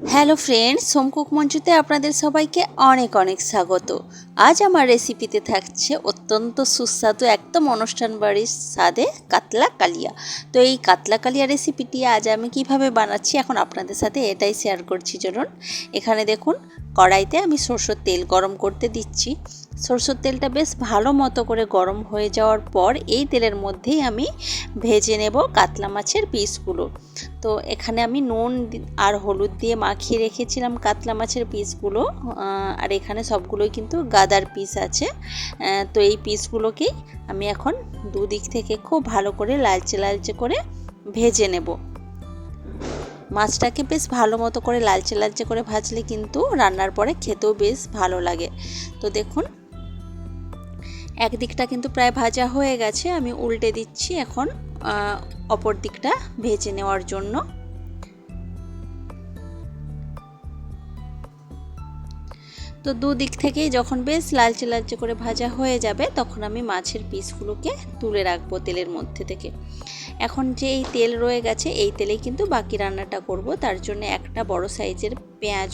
Hello friends সোমকুক মঞ্চুতে আপনাদের সবাইকে অনেক অনেক স্বাগত। আজ আমার রেসিপিতে থাকছে অত্যন্ত সুস্বাদু একদম অনুষ্ঠান বাড়ির স্বাদে কাতলা কালিয়া। তো এই কাতলা কালিয়া রেসিপিটি আজ আমি কীভাবে বানাচ্ছি এখন আপনাদের সাথে এটাই শেয়ার করছি, চলুন। এখানে দেখুন কড়াইতে আমি সরষের তেল গরম করতে দিচ্ছি। সরষের তেলটা বেশ ভালো মতো করে গরম হয়ে যাওয়ার পর এই তেলের মধ্যেই আমি ভেজে নেব কাতলা মাছের পিসগুলো। তো এখানে আমি নুন আর হলুদ দিয়ে মাখিয়ে রেখেছিলাম কাতলা মাছের পিসগুলো। আর এখানে সবগুলোই কিন্তু গাদার পিস আছে। তো এই পিসগুলোকেই আমি এখন দুদিক থেকে খুব ভালো করে লালচে লালচে করে ভেজে নেব। মাছটাকে বেশ ভালো মতো করে লালচে লালচে করে ভাজলে কিন্তু রান্নার পরে খেতেও বেশ ভালো লাগে। তো দেখুন, একদিকটা কিন্তু প্রায় ভাজা হয়ে গেছে। আমি উল্টে দিচ্ছি এখন অপর দিকটা ভেজে নেওয়ার জন্য। তো দুদিক থেকেই যখন বেশ লালচে লালচে করে ভাজা হয়ে যাবে, তখন আমি মাছের পিসগুলোকে তুলে রাখব তেলের মধ্যে থেকে। এখন যে এই তেল রয়ে গেছে, এই তেলেই কিন্তু বাকি রান্নাটা করব। তার জন্য একটা বড় সাইজের পেঁয়াজ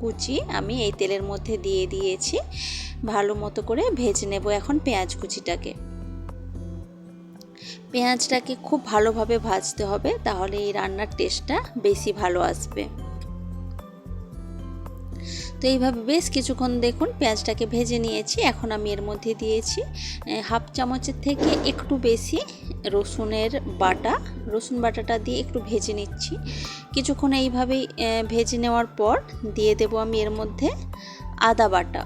কুচি আমি এই তেলের মধ্যে দিয়ে দিয়েছি। ভালো মতো করে ভেজে নেব এখন পেঁয়াজ কুচিটাকে। পেঁয়াজটাকে খুব ভালোভাবে ভাজতে হবে, তাহলে এই রান্নার টেস্টটা বেশি ভালো আসবে। তো এইভাবে বেশ কিছুক্ষণ দেখুন পেঁয়াজটাকে ভেজে নিয়েছি। এখন আমি এর মধ্যে দিয়েছি হাফ চামচের থেকে একটু বেশি রসুনের বাটা। রসুন বাটাটা দিয়ে একটু ভেজে নিচ্ছি। কিছুক্ষণ এইভাবেই ভেজে নেওয়ার পর দিয়ে দেব আমি এর মধ্যে আদা বাটা।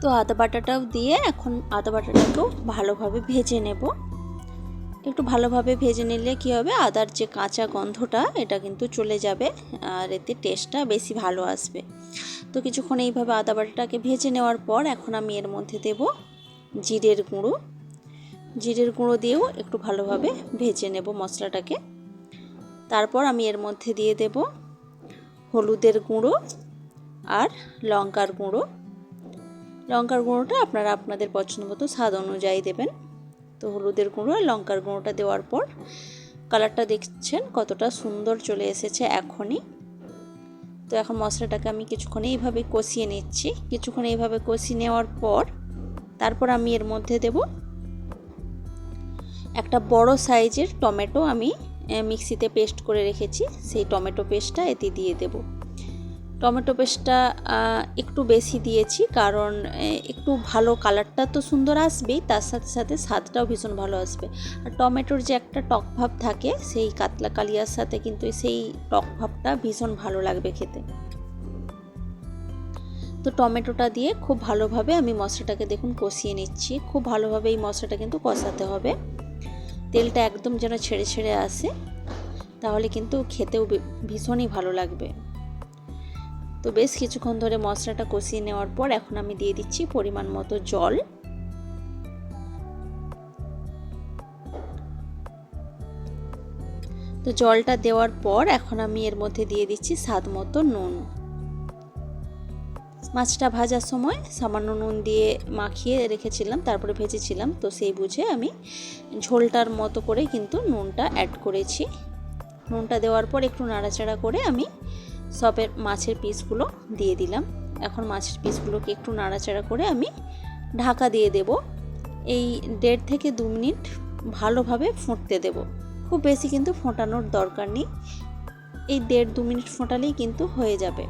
তো আদা বাটাটাও দিয়ে এখন আদা বাটাটাকেও ভালোভাবে ভেজে নেব। একটু ভালোভাবে ভেজে নিলে কি হবে? আদার যে কাঁচা গন্ধটা, এটা কিন্তু চলে যাবে আর এতে টেস্টটা বেশি ভালো আসবে। তো কিছুক্ষণ এইভাবে আদা বাটাটাকে ভেজে নেওয়ার পর এখন আমি এর মধ্যে দেব জিরের গুঁড়ো। জিরের গুঁড়ো দিয়েও একটু ভালোভাবে ভেজে নেব মশলাটাকে। তারপর আমি এর মধ্যে দিয়ে দেব হলুদের গুঁড়ো আর লঙ্কার গুঁড়ো। লঙ্কার গুঁড়োটা আপনারা আপনাদের পছন্দ মতো স্বাদ অনুযায়ী দেবেন। তো হলুদের গুঁড়ো লঙ্কার গুঁড়োটা দেওয়ার পর কালারটা দেখছেন কতটা সুন্দর চলে এসেছে এখনই। তো এখন মশলাটাকে আমি কিছুক্ষণ এইভাবে কষিয়ে নিচ্ছি। কিছুক্ষণ এইভাবে কষিয়ে নেওয়ার পর তারপর আমি এর মধ্যে দেব একটা বড় সাইজের টমেটো আমি মিক্সিতে পেস্ট করে রেখেছি। সেই টমেটো পেস্টটা এতে দিয়ে দেব। টমেটো পেস্টটা একটু বেশি দিয়েছি কারণ একটু ভালো কালারটা তো সুন্দর আসবেই, তার সাথে সাথে স্বাদটাও ভীষণ ভালো আসবে। আর টমেটোর যে একটা টক ভাব থাকে, সেই কাতলা কালিয়ার সাথে কিন্তু সেই টক ভাবটা ভীষণ ভালো লাগবে খেতে। তো টমেটোটা দিয়ে খুব ভালোভাবে আমি মশলাটাকে দেখুন কষিয়ে নিচ্ছি। খুব ভালোভাবে এই মশলাটা কিন্তু কষাতে হবে। তেলটা একদম যেন ছেড়ে ছেড়ে আসে, তাহলে কিন্তু খেতেও ভীষণই ভালো লাগবে। তো বেশ কিছুক্ষণ ধরে মশলাটা কষিয়ে নেওয়ার পর এখন আমি দিয়ে দিচ্ছি পরিমাণ মতো জল। তো জলটা দেওয়ার পর এখন আমি এর মধ্যে দিয়ে দিচ্ছি স্বাদ মতো নুন। মাছটা ভাজার সময় সামান্য নুন দিয়ে মাখিয়ে রেখেছিলাম, তারপরে ভেজেছিলাম। তো সেই বুঝে আমি ঝোলটার মতো করে কিন্তু নুনটা অ্যাড করেছি। নুনটা দেওয়ার পর একটু নাড়াচাড়া করে আমি সবের মাছের পিসগুলো দিয়ে দিলাম। এখন মাছের পিসগুলোকে একটু নাড়াচাড়া করে আমি ঢাকা দিয়ে দেব। এই দেড় থেকে দু মিনিট ভালোভাবে ফুটতে দেব। খুব বেশি কিন্তু ফোটানোর দরকার নেই। এই দেড় দু মিনিট ফোটালেই কিন্তু হয়ে যাবে।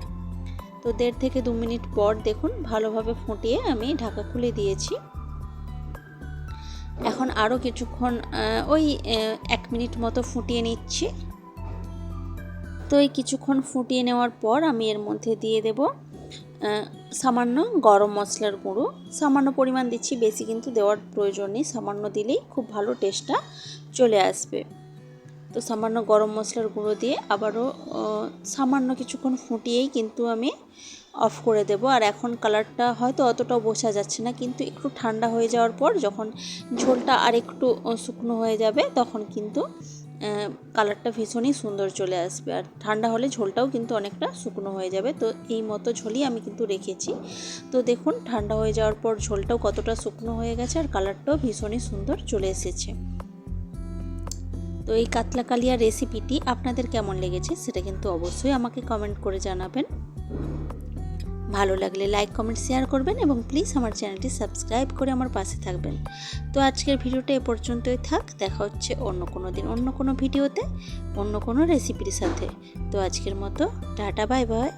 তো দেড় থেকে দু মিনিট পর দেখুন ভালোভাবে ফুটিয়ে আমি ঢাকা খুলে দিয়েছি। এখন আরও কিছুক্ষণ ওই এক মিনিট মতো ফুটিয়ে নিচ্ছি। তো এই কিছুক্ষণ ফুটিয়ে নেওয়ার পর আমি এর মধ্যে দিয়ে দেব সামান্য গরম মশলার গুঁড়ো। সামান্য পরিমাণ দিচ্ছি, বেশি কিন্তু দেওয়ার প্রয়োজন নেই। সামান্য দিলেই খুব ভালো টেস্টটা চলে আসবে। তো সামান্য গরম মশলার গুঁড়ো দিয়ে আবারও সামান্য কিছুক্ষণ ফুটিয়েই কিন্তু আমি অফ করে দেব। আর এখন কালারটা হয়তো অতটাও বোঝা যাচ্ছে না, কিন্তু একটু ঠান্ডা হয়ে যাওয়ার পর যখন ঝোলটা আর একটু শুকনো হয়ে যাবে, তখন কিন্তু কালারটা ভীষণই সুন্দর চলে আসবে। আর ঠান্ডা হলে ঝোলটাও কিন্তু অনেকটা শুকনো হয়ে যাবে। তো এই মতো ঝোলই আমি কিন্তু রেখেছি। তো দেখুন, ঠান্ডা হয়ে যাওয়ার পর ঝোলটাও কতটা শুকনো হয়ে গেছে আর কালারটাও ভীষণই সুন্দর চলে এসেছে। তো এই কাতলা কালিয়া রেসিপিটি আপনাদের কেমন লেগেছে সেটা কিন্তু অবশ্যই আমাকে কমেন্ট করে জানাবেন। ভালো লাগলে লাইক কমেন্ট শেয়ার করবেন এবং প্লিজ আমার চ্যানেলটি সাবস্ক্রাইব করে আমার পাশে থাকবেন। তো আজকের ভিডিওটা এ পর্যন্তই থাক। দেখা হচ্ছে অন্য কোনো দিন, অন্য কোনো ভিডিওতে, অন্য কোনো রেসিপির সাথে। তো আজকের মতো, টাটা বাই বাই